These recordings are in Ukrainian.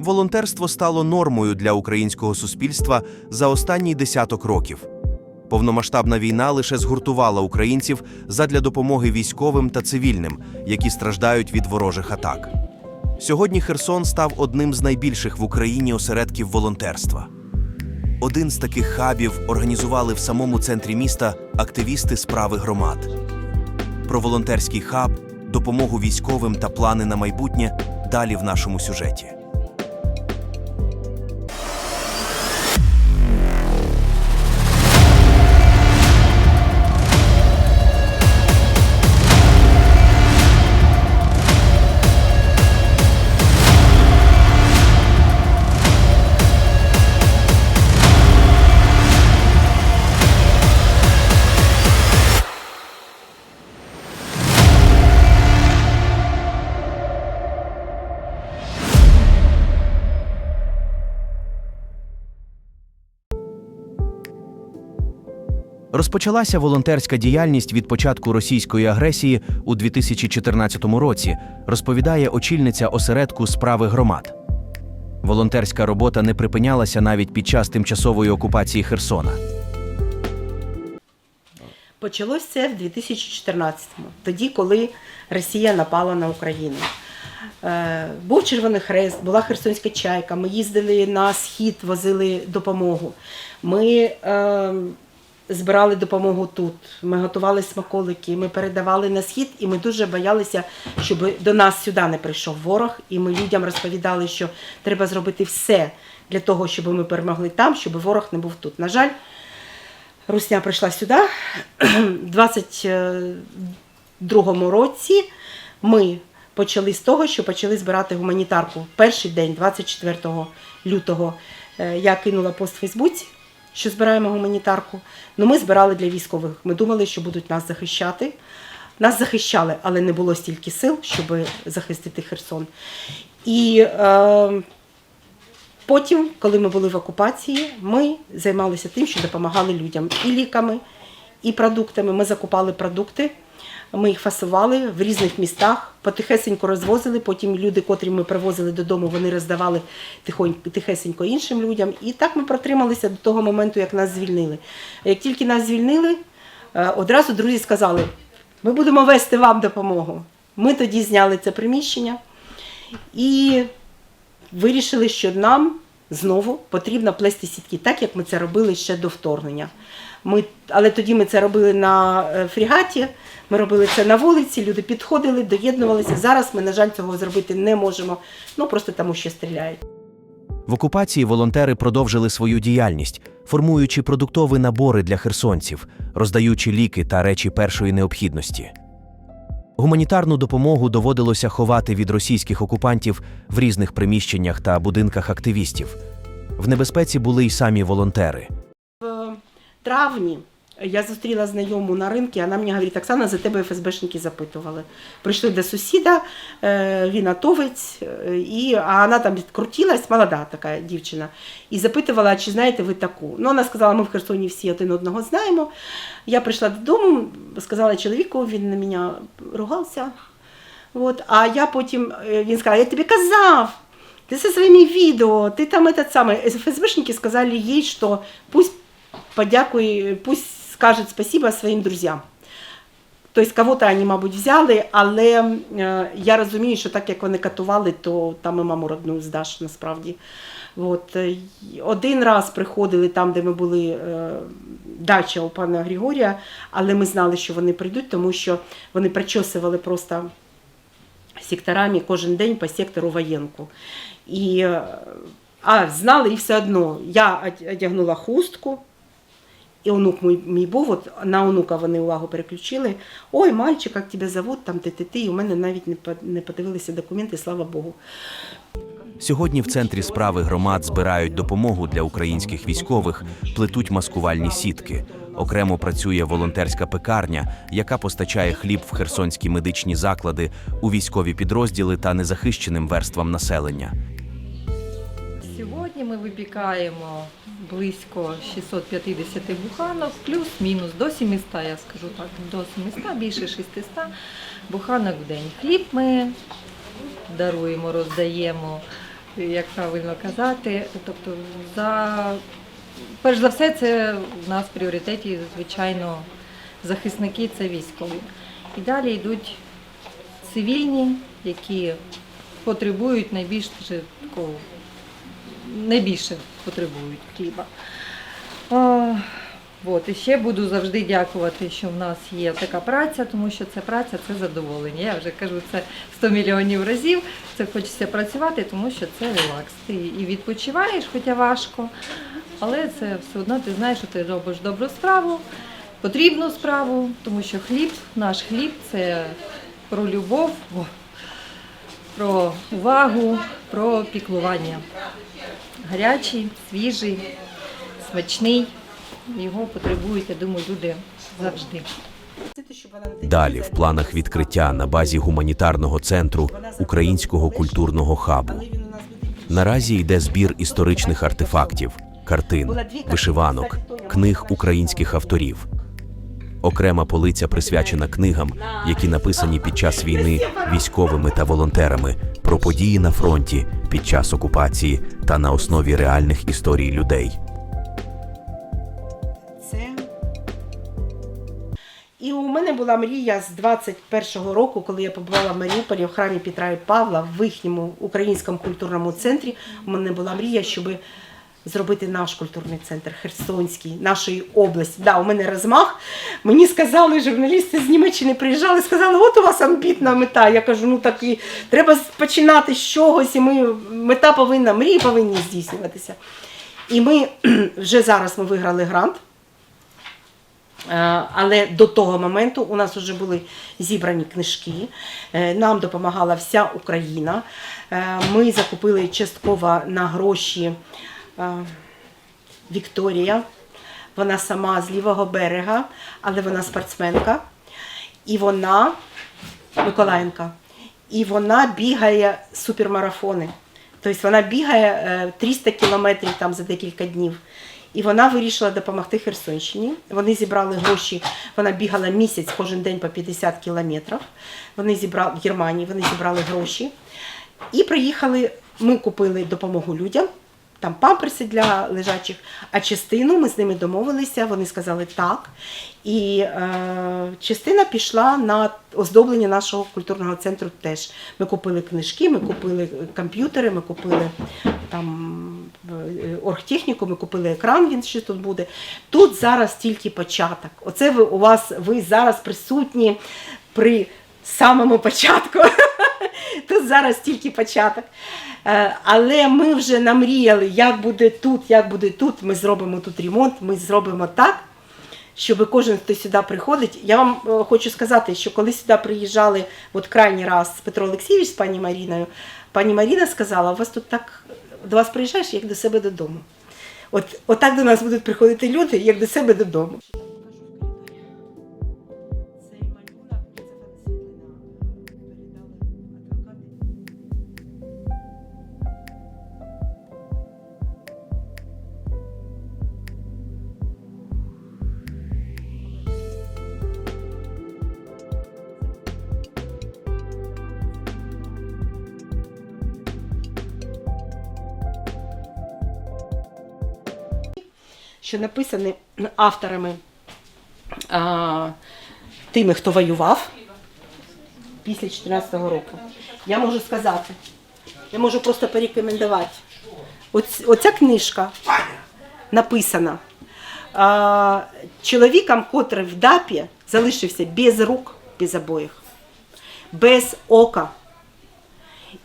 волонтерство стало нормою для українського суспільства за останній десяток років. Повномасштабна війна лише згуртувала українців задля допомоги військовим та цивільним, які страждають від ворожих атак. Сьогодні Херсон став одним з найбільших в Україні осередків волонтерства. Один з таких хабів організували в самому центрі міста активісти справи громад. Про волонтерський хаб, допомогу військовим та плани на майбутнє далі в нашому сюжеті. Розпочалася волонтерська діяльність від початку російської агресії у 2014 році, розповідає очільниця осередку справи громад. Волонтерська робота не припинялася навіть під час тимчасової окупації Херсона. Почалось це в 2014-му, тоді, коли Росія напала на Україну. Е, був Червоний Хрест, була Херсонська чайка. Ми їздили на схід, возили допомогу. Ми е, збирали допомогу тут. Ми готували смаколики, ми передавали на схід, і ми дуже боялися, щоб до нас сюди не прийшов ворог. І ми людям розповідали, що треба зробити все для того, щоб ми перемогли там, щоб ворог не був тут. На жаль, Русня прийшла сюди. У 22-му році ми почали з того, що почали збирати гуманітарку. Перший день, 24 лютого, е, я кинула пост в Фейсбуці, що збираємо гуманітарку. Ну, ми збирали для військових. Ми думали, що будуть нас захищати. Нас захищали, але не було стільки сил, щоб захистити Херсон. І е, Потім, коли ми були в окупації, ми займалися тим, що допомагали людям і ліками, і продуктами. Ми закупали продукти, ми їх фасували в різних містах, потихесенько розвозили. Потім люди, котрі ми привозили додому, вони роздавали тихесенько іншим людям. І так ми протрималися до того моменту, як нас звільнили. Як тільки нас звільнили, е, одразу друзі сказали: ми будемо вести вам допомогу. Ми тоді зняли це приміщення. І вирішили, що нам знову потрібно плести сітки, так як ми це робили ще до вторгнення. Ми, але тоді ми це робили на е, фрігаті, ми робили це на вулиці, люди підходили, доєднувалися. Зараз ми, на жаль, цього зробити не можемо, ну просто тому, що стріляють. В окупації волонтери продовжили свою діяльність, формуючи продуктові набори для херсонців, роздаючи ліки та речі першої необхідності. Гуманітарну допомогу доводилося ховати від російських окупантів в різних приміщеннях та будинках активістів. В небезпеці були й самі волонтери. В травні я зустріла знайому на ринку, вона мені говорить, Оксана, за тебе ФСБшники запитували. Прийшли до сусіда, е, він атовець, е, і, а вона там крутилась, молода така дівчина, і запитувала, чи знаєте ви таку. Ну, вона сказала, ми в Херсоні всі один одного знаємо. Я прийшла додому, сказала чоловіку, він на мене ругався. От, а я потім, е, він сказав, я тобі казав, ты со своими видео, ты там этот самый. ФСБшники сказали ей, что пусть подякуй, пусть скажет спасибо своїм друзям. Тобто кого-то вони, мабуть, взяли, але е, я розумію, що так як вони катували, то там і маму родну здаш насправді. От, е, один раз приходили там, де ми були е, дача у пана Григорія, але ми знали, що вони прийдуть, тому що вони причосували просто секторами кожен день по сектору воєнку. І, а знали і все одно. Я одягнула хустку, і онук мій, мій був, от на онука вони увагу переключили. Ой, мальчик, як тебе зовут, там ти ти ти. І у мене навіть не, подивилися документи, слава Богу. Сьогодні в центрі справи громад збирають допомогу для українських військових, плетуть маскувальні сітки. Окремо працює волонтерська пекарня, яка постачає хліб в херсонські медичні заклади, у військові підрозділи та незахищеним верствам населення. Сьогодні ми випікаємо близько 650 буханок, плюс-мінус до 700, я скажу так, до 700, більше 600 буханок в день. Хліб ми даруємо, роздаємо як правильно казати. Тобто, за перш за все, це в нас в пріоритеті, звичайно, захисники це військові. І далі йдуть цивільні, які потребують найбільш такого, найбільше потребують хліба. От, і ще буду завжди дякувати, що в нас є така праця, тому що це праця це задоволення. Я вже кажу це 100 мільйонів разів. Це хочеться працювати, тому що це релакс. Ти і відпочиваєш, хоча важко, але це все одно ти знаєш, що ти робиш добру справу, потрібну справу, тому що хліб, наш хліб це про любов, про увагу, про піклування. Гарячий, свіжий, смачний. Його потребують, я думаю, люди завжди. Далі в планах відкриття на базі гуманітарного центру українського культурного хабу. Наразі йде збір історичних артефактів, картин, вишиванок, книг українських авторів. Окрема полиця присвячена книгам, які написані під час війни військовими та волонтерами про події на фронті під час окупації та на основі реальних історій людей. І у мене була мрія з 21-го року, коли я побувала в Маріуполі в храмі Петра і Павла в їхньому українському культурному центрі. У мене була мрія, щоб зробити наш культурний центр Херсонський, нашої області. Да, у мене розмах. Мені сказали, журналісти з Німеччини приїжджали, сказали, от у вас амбітна мета. Я кажу, ну так і треба починати з чогось, і ми мета повинна, мрії повинні здійснюватися. І ми вже зараз ми виграли грант. Е, Але до того моменту у нас вже були зібрані книжки. Е, Нам допомагала вся Україна. Е, Ми закупили частково на гроші Вікторія. Вона сама з лівого берега, але вона спортсменка. І вона Миколаєнка. І вона бігає супермарафони. Тобто вона бігає е, 300 кілометрів там за декілька днів. І вона вирішила допомогти Херсонщині. Вони зібрали гроші. Вона бігала місяць кожен день по 50 кілометрів. Вони зібрали в Германії, вони зібрали гроші. І приїхали. Ми купили допомогу людям, там памперси для лежачих, а частину ми з ними домовилися, вони сказали так. І е, частина пішла на оздоблення нашого культурного центру теж. Ми купили книжки, ми купили комп'ютери, ми купили там е, оргтехніку, ми купили екран, він ще тут буде. Тут зараз тільки початок. Оце ви у вас ви зараз присутні при самому початку. Тут зараз тільки початок. Е, Але ми вже намріяли, як буде тут, як буде тут. Ми зробимо тут ремонт, ми зробимо так, щоб кожен, хто сюди приходить. Я вам е, хочу сказати, що коли сюди приїжджали от крайній раз Петро Олексійович з пані Маріною, пані Маріна сказала, у вас тут так до вас приїжджаєш, як до себе додому. От, от так до нас будуть приходити люди, як до себе додому. Що написані авторами а, тими, хто воював після 2014 року. Я можу сказати, я можу просто порекомендувати. Оць, оця книжка написана а, чоловіком, котрий в ДАПі залишився без рук, без обоїх, без ока.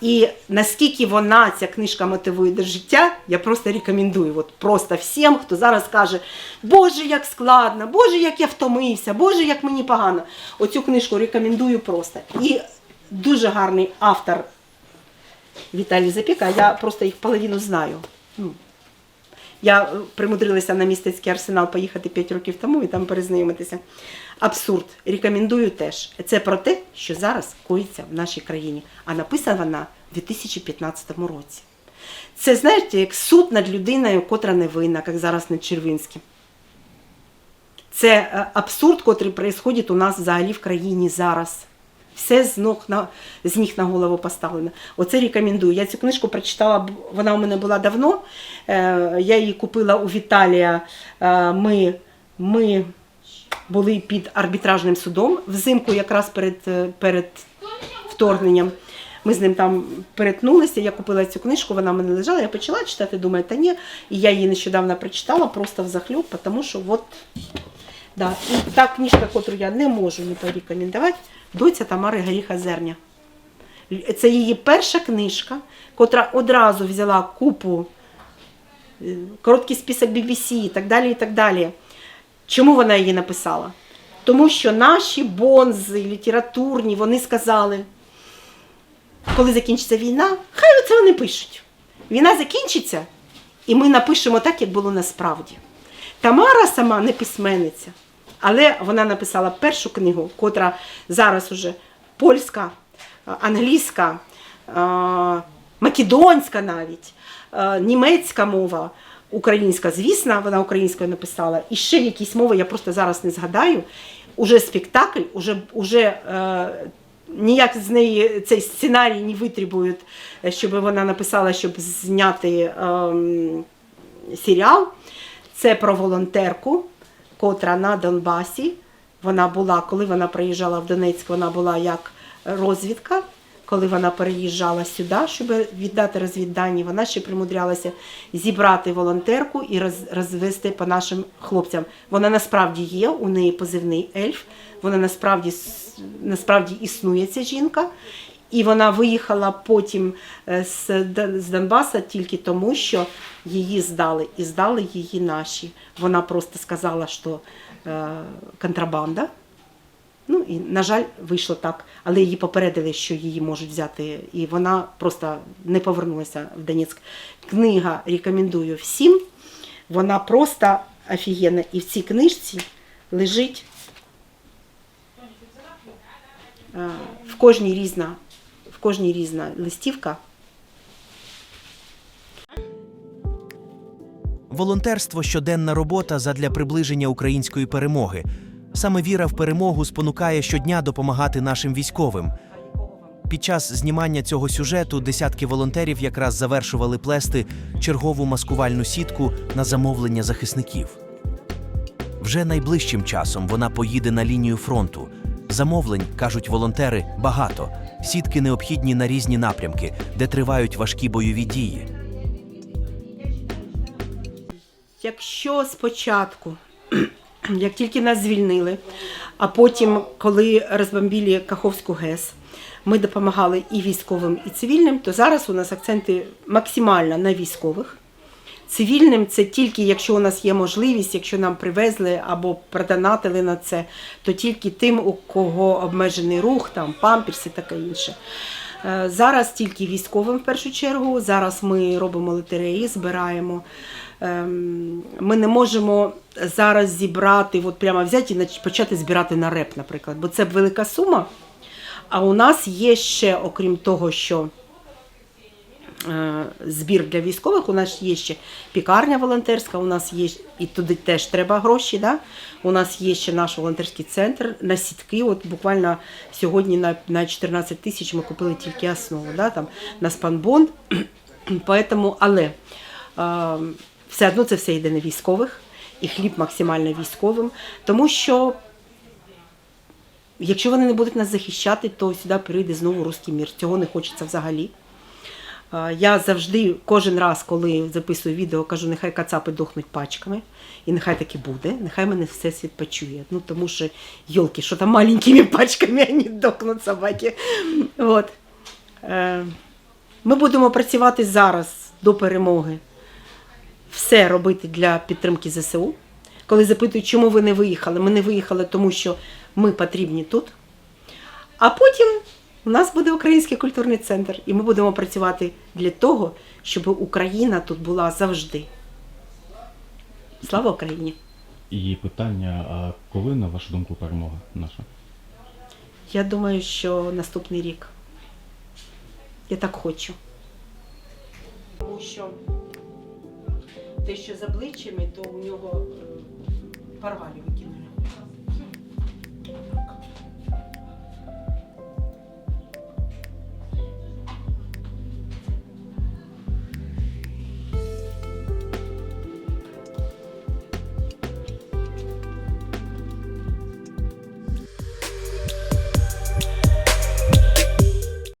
І наскільки вона, ця книжка мотивує до життя, я просто рекомендую. От просто всім, хто зараз каже, Боже, як складно, Боже, як я втомився, Боже, як мені погано. Оцю книжку рекомендую просто. І дуже гарний автор Віталій Запіка, я просто їх половину знаю. Ну, я е, примудрилася на містецький арсенал поїхати 5 років тому і там перезнайомитися. Абсурд. Рекомендую теж. Це про те, що зараз коїться в нашій країні. А написана вона в 2015 році. Це, знаєте, як суд над людиною, котра не винна, як зараз над Червинським. Це е, абсурд, котрий відбувається у нас взагалі в країні зараз. Все з ног на з ніг на голову поставлено. Оце рекомендую. Я цю книжку прочитала, вона у мене була давно. Е, я її купила у Віталія. Е, ми, ми були під арбітражним судом взимку, якраз перед, е, перед вторгненням. Ми з ним там перетнулися, я купила цю книжку, вона в мене лежала, я почала читати, думаю, та ні. І я її нещодавно прочитала, просто взахльоб, тому що от, да. І та книжка, яку я не можу не порекомендувати, доця Тамари Горіха Зерня. Це її перша книжка, котра одразу взяла купу, е, короткий список BBC і так далі. і так далі. Чому вона її написала? Тому що наші бонзи літературні, вони сказали, коли закінчиться війна, хай оце вони пишуть. Війна закінчиться, і ми напишемо так, як було насправді. Тамара сама не письменниця, але вона написала першу книгу, котра зараз уже польська, англійська, македонська навіть, німецька мова, українська, звісно, вона українською написала, і ще якісь мови, я просто зараз не згадаю. Уже спектакль, уже, уже е, ніяк з неї цей сценарій не витребують, е, щоб вона написала, щоб зняти ем, серіал. Це про волонтерку, котра на Донбасі. Вона була, коли вона приїжджала в Донецьк, вона була як розвідка. Коли вона переїжджала сюди, щоб віддати розвіддані, вона ще примудрялася зібрати волонтерку і роз, розвести по нашим хлопцям. Вона насправді є, у неї позивний ельф. Вона насправді насправді існує ця жінка. І вона виїхала потім е, з Донбаса тільки тому, що її здали, і здали її наші. Вона просто сказала, що е, контрабанда. Ну і на жаль, вийшло так, але її попередили, що її можуть взяти, і вона просто не повернулася в Донецьк. Книга рекомендую всім. Вона просто офігенна. І в цій книжці лежить е, в кожній різна, в кожній різна листівка. Волонтерство щоденна робота задля приближення української перемоги. Саме віра в перемогу спонукає щодня допомагати нашим військовим. Під час знімання цього сюжету десятки волонтерів якраз завершували плести чергову маскувальну сітку на замовлення захисників. Вже найближчим часом вона поїде на лінію фронту. Замовлень, кажуть волонтери, багато. Сітки необхідні на різні напрямки, де тривають важкі бойові дії. Якщо спочатку, як тільки нас звільнили, а потім, коли розбомбили Каховську ГЕС, ми допомагали і військовим, і цивільним, то зараз у нас акценти максимально на військових. Цивільним це тільки якщо у нас є можливість, якщо нам привезли або продонатили на це, то тільки тим, у кого обмежений рух, там памперси, таке інше. Е, Зараз тільки військовим в першу чергу. Зараз ми робимо лотереї, збираємо. Ем, Ми не можемо зараз зібрати, от прямо взяти і почати збирати на реп, наприклад, бо це велика сума. А у нас є ще, окрім того, що е, збір для військових. У нас є ще пікарня волонтерська, у нас є і туди теж треба гроші. Да? У нас є ще наш волонтерський центр на сітки. От буквально сьогодні на, на 14 тисяч ми купили тільки основу, да? там, на спанбонд. Поэтому, але е, все одно це все йде на військових, і хліб максимально військовим, тому що Якщо вони не будуть нас захищати, то сюди прийде знову руський мір. Цього не хочеться взагалі. Я завжди, кожен раз, коли записую відео, кажу, нехай кацапи дохнуть пачками, і нехай таки буде, нехай мене всесвіт почує. Ну тому що, йолки, що там маленькими пачками вони дохнуть собаки. От. Е, Ми будемо працювати зараз до перемоги. Все робити для підтримки ЗСУ. Коли запитують, чому ви не виїхали, ми не виїхали, тому що ми потрібні тут. А потім у нас буде Український культурний центр, і ми будемо працювати для того, щоб Україна тут була завжди. Слава Україні! І питання: а коли, на вашу думку, перемога наша? Я думаю, що наступний рік. Я так хочу. Тому що те, що з обличчями, то у нього е, порвали